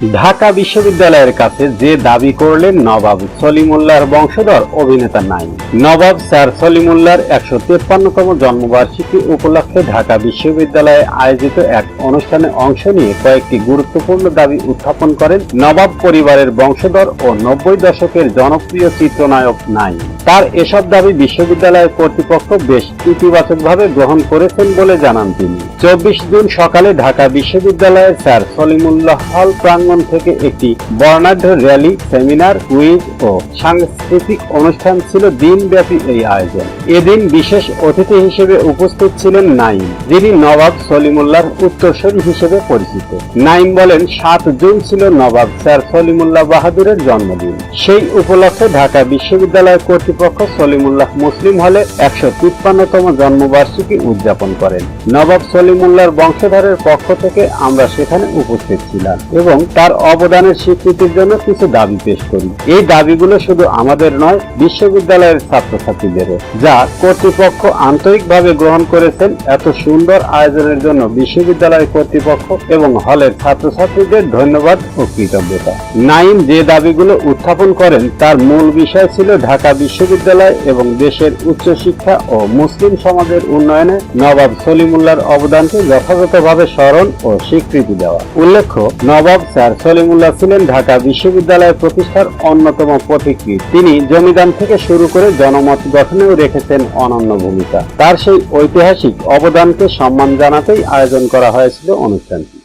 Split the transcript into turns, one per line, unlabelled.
ঢাকা বিশ্ববিদ্যালয়ের কাছে যে দাবি করলেন নবাব সলিমুল্লাহর বংশধর অভিনেতা নাই। নবাব স্যার সলিমুল্লাহর একশো তেপ্পান্নতম জন্মবার্ষিকী উপলক্ষে ঢাকা বিশ্ববিদ্যালয়ে আয়োজিত এক অনুষ্ঠানে অংশ নিয়ে কয়েকটি গুরুত্বপূর্ণ দাবি উত্থাপন করেন নবাব পরিবারের বংশধর ও নব্বই দশকের জনপ্রিয় চিত্রনায়ক নাই। তার এসব দাবি বিশ্ববিদ্যালয়ের কর্তৃপক্ষ বেশ ইতিবাচকভাবে গ্রহণ করেছেন বলে জানান তিনি। চব্বিশ জুন সকালে ঢাকা বিশ্ববিদ্যালয়ের স্যার সলিমুল্লাহ হল প্রাঙ্গণ থেকে একটি বর্ণাঢ্য র্যালি, সেমিনার, কুইজ ও সাংস্কৃতিক অনুষ্ঠান ছিল দিনব্যাপী এই আয়োজন। এদিন বিশেষ অতিথি হিসেবে উপস্থিত ছিলেন নাইম। যিনি নবাব সলিমুল্লাহর উত্তরসূরি হিসেবে পরিচিত। নাইম বলেন, সাত জুন ছিল নবাব স্যার সলিমুল্লাহ বাহাদুরের জন্মদিন। সেই উপলক্ষে ঢাকা বিশ্ববিদ্যালয় কর্তৃপক্ষ সলিমুল্লাহ মুসলিম হলে একশো তিপ্পান্নতম জন্মবার্ষিকী উদযাপন করেন। নবাব সলিমুল্লাহর বংশধরের পক্ষ থেকে আমরা সেখানে উপস্থিত ছিলাম এবং তার অবদানের স্বীকৃতির জন্য কিছু দাবি পেশ করি। এই দাবিগুলো শুধু আমাদের নয়, বিশ্ববিদ্যালয়ের ছাত্রছাত্রীদেরও, যা কর্তৃপক্ষ আন্তরিকভাবে গ্রহণ করেছেন এত সুন্দর আয়োজনের জন্য বিশ্ববিদ্যালয় কর্তৃপক্ষ এবং হলের ছাত্রছাত্রীদের ধন্যবাদ ও কৃতজ্ঞতা। নাইম যে দাবিগুলো উত্থাপন করেন, তার মূল বিষয় ছিল ঢাকা বিশ্ববিদ্যালয় এবং দেশের উচ্চশিক্ষা ও মুসলিম সমাজের উন্নয়নে নবাব সলিমুল্লাহর অবদানকে যথাযথভাবে স্মরণ ও স্বীকৃতি দেওয়া। উল্লেখ্য, নবাব স্যার সলিমুল্লাহ ছিলেন ঢাকা বিশ্ববিদ্যালয় প্রতিষ্ঠার অন্যতম পথিকৃৎ। তিনি জমিদান থেকে শুরু করে জনমত গঠনেও রেখেছেন অনন্য ভূমিকা। তার সেই ঐতিহাসিক অবদানকে সম্মান জানাতেই আয়োজন করা হয়েছিল অনুষ্ঠানটি।